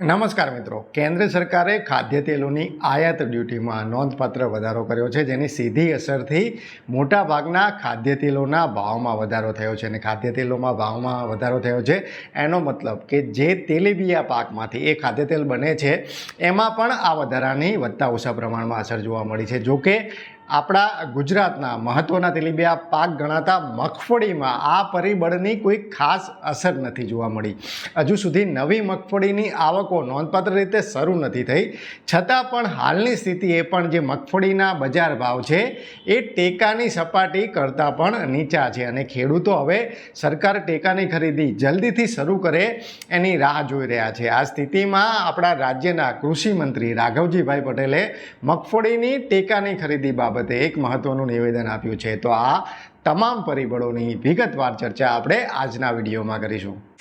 નમસ્કાર મિત્રો. કેન્દ્ર સરકારે ખાદ્ય તેલોની આયાત ડ્યુટીમાં નોંધપાત્ર વધારો કર્યો છે, જેની સીધી અસરથી મોટાભાગના ખાદ્ય તેલોના ભાવમાં વધારો થયો છે અને ખાદ્ય તેલોમાં ભાવમાં વધારો થયો છે. એનો મતલબ કે જે તેલીબિયા પાકમાંથી એ ખાદ્ય તેલ બને છે, એમાં પણ આ વધારાની વધતા ઓછા પ્રમાણમાં અસર જોવા મળી છે. જોકે આપણા ગુજરાતના મહત્ત્વના તેલીબિયા પાક ગણાતા મગફળીમાં આ પરિબળની કોઈ ખાસ અસર નથી જોવા મળી. હજુ સુધી નવી મગફળીની આવકો નોંધપાત્ર રીતે શરૂ નથી થઈ. છતાં પણ હાલની સ્થિતિ એ પણ જે મગફળીના બજાર ભાવ છે, એ ટેકાની સપાટી કરતાં પણ નીચા છે અને ખેડૂતો હવે સરકાર ટેકાની ખરીદી જલ્દીથી શરૂ કરે એની રાહ જોઈ રહ્યા છે. આ સ્થિતિમાં આપણા રાજ્યના કૃષિ મંત્રી રાઘવજીભાઈ પટેલે મગફળીની ટેકાની ખરીદી બાબતે એક મહત્વનું નિવેદન આપ્યું છે. તો આ તમામ પરિબળોની વિગતવાર ચર્ચા આપણે આજના વિડીયોમાં કરીશું.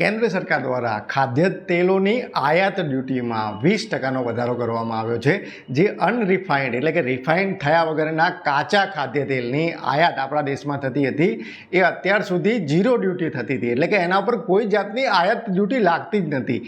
કેન્દ્ર સરકાર દ્વારા ખાદ્ય તેલોની આયાત ડ્યુટીમાં વીસ ટકાનો વધારો કરવામાં આવ્યો છે, જે અનરિફાઇન્ડ એટલે કે રિફાઇન્ડ થયા વગરના કાચા ખાદ્ય તેલની આયાત આપણા દેશમાં થતી હતી. એ અત્યાર સુધી ઝીરો ડ્યુટી થતી હતી, એટલે કે એના ઉપર કોઈ જાતની આયાત ડ્યુટી લાગતી જ નથી.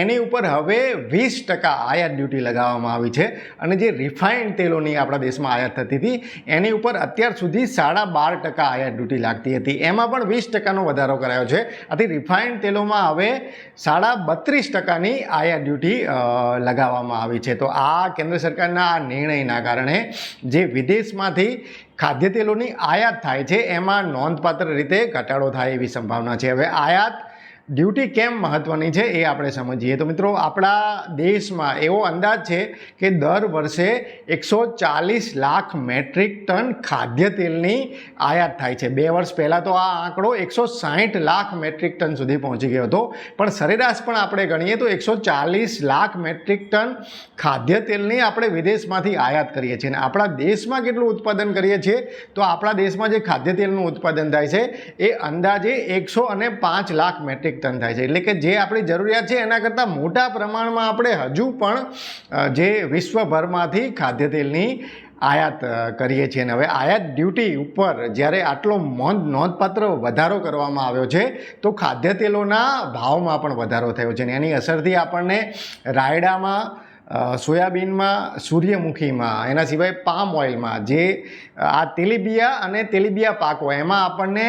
એની ઉપર હવે વીસ ટકા આયાત ડ્યુટી લગાવવામાં આવી છે અને જે રિફાઇન્ડ તેલોની આપણા દેશમાં આયાત થતી હતી, એની ઉપર અત્યાર સુધી સાડા બાર ટકા આયાત ડ્યુટી લાગતી હતી. એમાં પણ વીસ ટકાનો વધારો કરાયો છે. આથી રિફાઇન્ડ તેલોમાં હવે સાડા બત્રીસ ટકાની આયાત ડ્યુટી લગાવવામાં આવી છે. તો આ કેન્દ્ર સરકારના આ નિર્ણયના કારણે જે વિદેશમાંથી ખાદ્ય તેલોની આયાત થાય છે, એમાં નોંધપાત્ર રીતે ઘટાડો થાય એવી સંભાવના છે. હવે આયાત ડ્યુટી કેમ મહત્ત્વની છે એ આપણે સમજીએ. તો મિત્રો, આપણા દેશમાં એવો અંદાજ છે કે દર વર્ષે એકસો ચાલીસ લાખ મેટ્રિક ટન ખાદ્ય તેલની આયાત થાય છે. બે વર્ષ પહેલાં તો આ આંકડો એકસો સાહીઠ લાખ મેટ્રિક ટન સુધી પહોંચી ગયો હતો. પણ સરેરાશ પણ આપણે ગણીએ તો એકસો ચાલીસ લાખ મેટ્રિક ટન ખાદ્ય તેલની આપણે વિદેશમાંથી આયાત કરીએ છીએ. અને આપણા દેશમાં કેટલું ઉત્પાદન કરીએ છીએ? તો આપણા દેશમાં જે ખાદ્ય તેલનું ઉત્પાદન થાય છે, એ અંદાજે એકસો અને પાંચ લાખ મેટ્રિક ટન થાય છે. એટલે કે જે આપણી જરૂરિયાત છે એના કરતાં મોટા પ્રમાણમાં આપણે હજુ પણ જે વિશ્વભરમાંથી ખાદ્ય તેલની આયાત કરીએ છીએ. અને હવે આયાત ડ્યુટી ઉપર જ્યારે આટલો મોંધ નોંધપાત્ર વધારો કરવામાં આવ્યો છે, તો ખાદ્ય તેલોના ભાવમાં પણ વધારો થયો છે. અને એની અસરથી આપણને રાયડામાં સોયાબીનમાં સૂર્યમુખીમાં, એના સિવાય પામ ઓઇલમાં, જે આ તેલીબિયા અને તેલીબિયા પાકો એમાં આપણને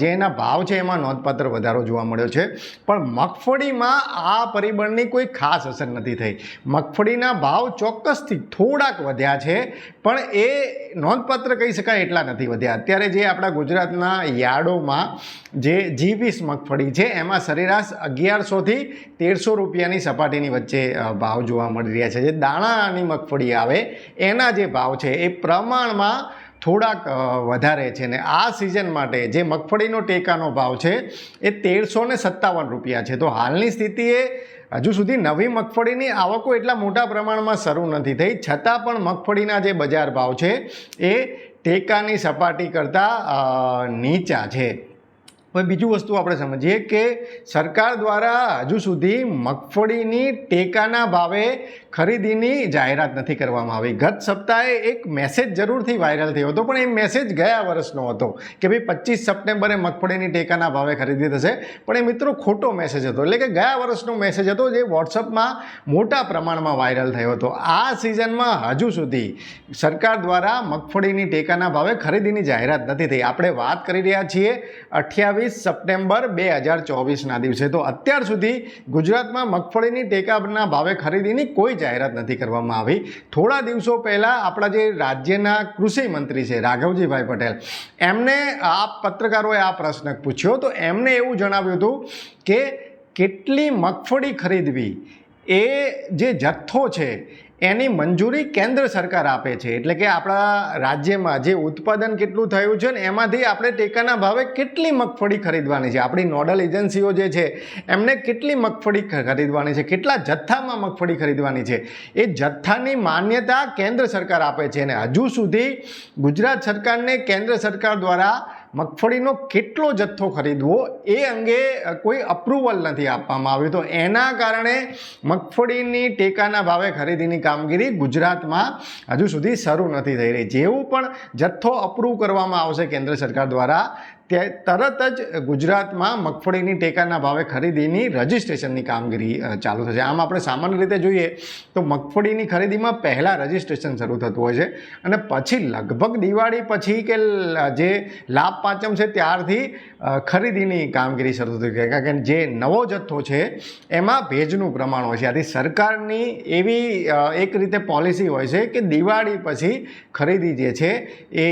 જે એના ભાવ છે, એમાં નોંધપાત્ર વધારો જોવા મળ્યો છે. પણ મગફળીમાં આ પરિબળની કોઈ ખાસ અસર નથી થઈ. મગફળીના ભાવ ચોક્કસથી થોડાક વધ્યા છે, પણ એ નોંધપાત્ર કહી શકાય એટલા નથી વધ્યા. અત્યારે જે આપણા ગુજરાતના યાર્ડોમાં જે જી વીસ મગફળી છે, એમાં સરેરાશ અગિયારસોથી તેરસો રૂપિયાની સપાટીની વચ્ચે ભાવ જોવા મળી રહ્યા છે. જે દાણાની મગફળી આવે, એના જે ભાવ છે, એ પ્રમાણમાં થોડાક વધારે છે ને આ સિઝન માટે જે મગફળીનો ટેકાનો ભાવ છે, એ તેરસો ને સત્તાવન રૂપિયા છે. તો હાલની સ્થિતિએ હજુ સુધી નવી મગફળીની આવકો એટલા મોટા પ્રમાણમાં શરૂ નથી થઈ. છતાં પણ મગફળીના જે બજાર ભાવ છે, એ ટેકાની સપાટી કરતાં નીચા છે. હવે બીજું વસ્તુ આપણે સમજીએ કે સરકાર દ્વારા હજુ સુધી મગફળીની ટેકાના ભાવે ખરીદીની જાહેરાત નથી કરવામાં આવી. ગત સપ્તાહે એક મેસેજ જરૂરથી વાયરલ થયો હતો, પણ એ મેસેજ ગયા વર્ષનો હતો કે ભાઈ પચીસ સપ્ટેમ્બરે મગફળીની ટેકાના ભાવે ખરીદી થશે. પણ એ મિત્રો ખોટો મેસેજ હતો, એટલે કે ગયા વર્ષનો મેસેજ હતો જે વોટ્સઅપમાં મોટા પ્રમાણમાં વાયરલ થયો હતો. આ સિઝનમાં હજુ સુધી સરકાર દ્વારા મગફળીની ટેકાના ભાવે ખરીદીની જાહેરાત નથી થઈ. આપણે વાત કરી રહ્યા છીએ અઠ્યાવીસ સપ્ટેમ્બર બે હજાર ચોવીસના દિવસે. તો અત્યાર સુધી ગુજરાતમાં મગફળીની ટેકાના ભાવે ખરીદીની કોઈ જાહેરાત નથી કરવામાં આવી. થોડા દિવસો પહેલાં આપણા જે રાજ્યના કૃષિ મંત્રી છે રાઘવજીભાઈ પટેલ, એમને આ પત્રકારોએ આ પ્રશ્ન પૂછ્યો. તો એમને એવું જણાવ્યું હતું કે કેટલી મગફળી ખરીદવી એ જે જથ્થો છે, એની મંજૂરી કેન્દ્ર સરકાર આપે છે. એટલે કે આપણા રાજ્યમાં જે ઉત્પાદન કેટલું થયું છે ને, એમાંથી આપણે ટેકાના ભાવે કેટલી મગફળી ખરીદવાની છે? આપણી નોડલ એજન્સીઓ જે છે, એમને કેટલી મગફળી ખરીદવાની છે? કેટલા જથ્થામાં મગફળી ખરીદવાની છે? એ જથ્થાની માન્યતા કેન્દ્ર સરકાર આપે છે અને હજુ સુધી ગુજરાત સરકારને કેન્દ્ર સરકાર દ્વારા મગફળીનો કેટલો જથ્થો ખરીદવો એ અંગે કોઈ અપ્રુવલ નથી આપવામાં આવ્યું. તો એના કારણે મગફળીની ટેકાના ભાવે ખરીદીની કામગીરી ગુજરાતમાં હજુ સુધી શરૂ નથી થઈ રહી. જેવું પણ જથ્થો અપ્રૂવ કરવામાં આવશે કેન્દ્ર સરકાર દ્વારા તે તરત જ ગુજરાતમાં મગફળીની ટેકાના ભાવે ખરીદીની રજિસ્ટ્રેશનની કામગીરી ચાલુ થશે. આમ આપણે સામાન્ય રીતે જોઈએ તો મગફળીની ખરીદીમાં પહેલાં રજિસ્ટ્રેશન શરૂ થતું હોય છે અને પછી લગભગ દિવાળી પછી કે જે લાભ પાંચમ છે ત્યારથી ખરીદીની કામગીરી શરૂ થઈ છે. કારણ કે જે નવો જથ્થો છે એમાં ભેજનું પ્રમાણ હોય છે. આથી સરકારની એવી એક રીતે પોલિસી હોય છે કે દિવાળી પછી ખરીદી જે છે એ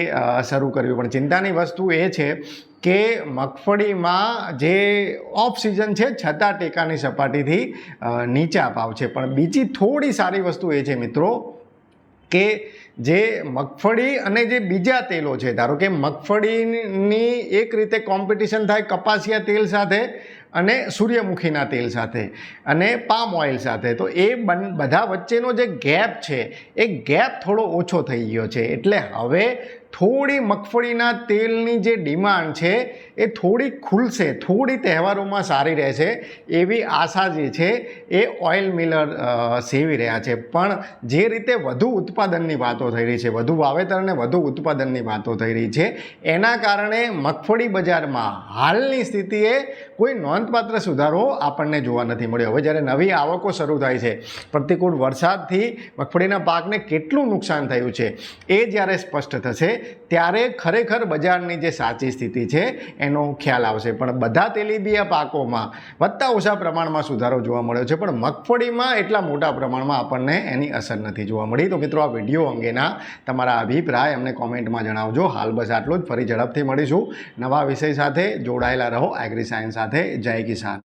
શરૂ કરવી. પણ ચિંતાની વસ્તુ એ છે કે મગફળીમાં જે ઓફ સિઝન છે, છતાં ટેકાની સપાટીથી નીચા ભાવ છે. પણ બીજી થોડી સારી વસ્તુ એ છે મિત્રો કે જે મગફળી અને જે બીજા તેલો છે, ધારો કે મગફળીની એક રીતે કોમ્પિટિશન થાય કપાસિયા તેલ સાથે અને સૂર્યમુખીના તેલ સાથે અને પામ ઓઇલ સાથે. તો એ બન, બધા વચ્ચેનો જે ગેપ છે, એ ગેપ થોડો ઓછો થઈ ગયો છે. એટલે હવે થોડી મગફળીના તેલની જે ડિમાન્ડ છે, એ થોડી ખુલશે. થોડી તહેવારોમાં સારી રહેશે એવી આશા જે છે, એ ઓઇલ મિલર સેવી રહ્યા છે. પણ જે રીતે વધુ ઉત્પાદનની વાતો થઈ રહી છે, વધુ વાવેતર અને વધુ ઉત્પાદનની વાતો થઈ રહી છે, એના કારણે મગફળી બજારમાં હાલની સ્થિતિએ કોઈ નોંધપાત્ર સુધારો આપણને જોવા નથી મળ્યો. હવે જ્યારે નવી આવકો શરૂ થાય છે, પ્રતિકૂળ વરસાદથી મગફળીના પાકને કેટલું નુકસાન થયું છે, એ જ્યારે સ્પષ્ટ થશે ત્યારે ખરેખર બજારની જે સાચી સ્થિતિ છે, એનો ખ્યાલ આવશે. પણ બધા તેલીબિયા પાકોમાં વધતા ઓછા પ્રમાણમાં સુધારો જોવા મળ્યો છે, પણ મગફળીમાં એટલા મોટા પ્રમાણમાં આપણને એની અસર નથી જોવા મળી. તો મિત્રો, આ વીડિયો અંગેના તમારા અભિપ્રાય અમને કોમેન્ટમાં જણાવજો. હાલ બસ આટલું જ. ફરી ઝડપથી મળીશું. નવા વિષય સાથે જોડાયેલા રહો. એગ્રી સાયન્સ સાથે. જય કિસાન.